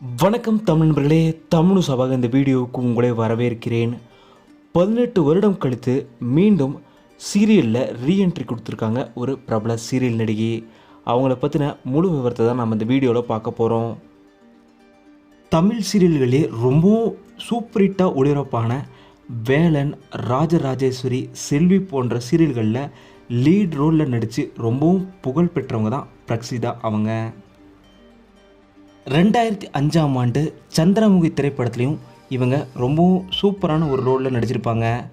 வணக்கம் தமிழ் நண்பர்களே தமிழ் சபாக இந்த வீடியோவுக்கு உங்களை வரவேற்கிறேன். பதினெட்டு வருடம் கழித்து மீண்டும் சீரியலில் ரீஎன்ட்ரி கொடுத்துருக்காங்க ஒரு பிரபல சீரியல் நடிகை. அவங்கள பற்றின முழு விவரத்தை தான் நம்ம இந்த வீடியோவில் பார்க்க போகிறோம் தமிழ் சீரியல்களே ரொம்பவும் சூப்பர் ஹிட்டாக ஒளிபரப்பான வேலன் ராஜராஜேஸ்வரி செல்வி போன்ற சீரியல்களில் லீட் ரோலில் நடித்து ரொம்பவும் புகழ் பெற்றவங்க தான் பிரக்சிதா அவங்க. ரெண்டாயிரத்தி அஞ்சாம் ஆண்டு சந்திரமுகி திரைப்படத்துலையும் இவங்க ரொம்பவும் சூப்பரான ஒரு ரோலில் நடிச்சிருப்பாங்க.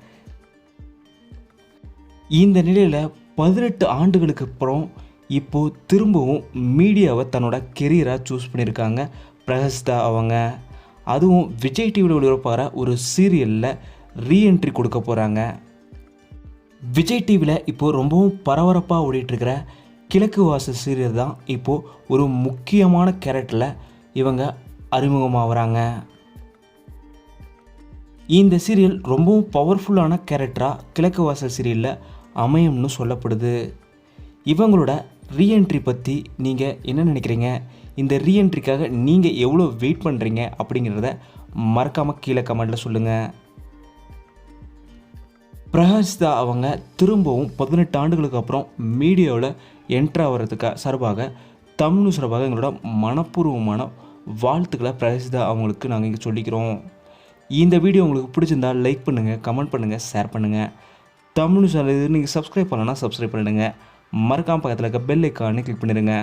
இந்த நிலையில் பதினெட்டு ஆண்டுகளுக்கு அப்புறம் இப்போது திரும்பவும் மீடியாவை தன்னோட கெரியராக சூஸ் பண்ணியிருக்காங்க பிரகஸ்தா அவங்க. அதுவும் விஜய் டிவியில் ஒளிபரப்பாகிற ஒரு சீரியலில் ரீஎன்ட்ரி கொடுக்க போகிறாங்க விஜய் டிவியில் இப்போது ரொம்பவும் பரபரப்பாக ஓடிட்டுருக்கிற கிழக்கு வாசல் சீரியல் தான் இப்போது ஒரு முக்கியமான கேரக்டரில் இவங்க அறிமுகமாகறாங்க இந்த சீரியல் ரொம்பவும் பவர்ஃபுல்லான கேரக்டராக கிழக்கு வாசல் சீரியலில் அமையும்னு சொல்லப்படுது. இவங்களோட ரீஎன்ட்ரி பற்றி நீங்கள் என்ன நினைக்கிறீங்க? இந்த ரீஎன்ட்ரிக்காக நீங்கள் எவ்வளோ வெயிட் பண்ணுறீங்க அப்படிங்கிறத மறக்காமல் கீழே கமெண்ட்டில் சொல்லுங்கள் பிரகாஷ்தா அவங்க திரும்பவும் பதினெட்டு ஆண்டுகளுக்கு அப்புறம் மீடியாவில் என்ட்ரு ஆகிறதுக்கு சார்பாக தமிழ் சார்பாக எங்களோட மனப்பூர்வமான வாழ்த்துக்களை பிரகாஷ்தா அவங்களுக்கு நாங்கள் இங்கே சொல்லிக்கிறோம். இந்த வீடியோ உங்களுக்கு பிடிச்சிருந்தா லைக் பண்ணுங்கள் கமெண்ட் பண்ணுங்கள் ஷேர் பண்ணுங்கள் தமிழ் சேனல் இது நீங்கள் சப்ஸ்கிரைப் பண்ணலன்னா சப்ஸ்கிரைப் பண்ணிடுங்க. மறக்காம பக்கத்தில் இருக்க பெல் ஐக்கானே கிளிக் பண்ணிடுங்க.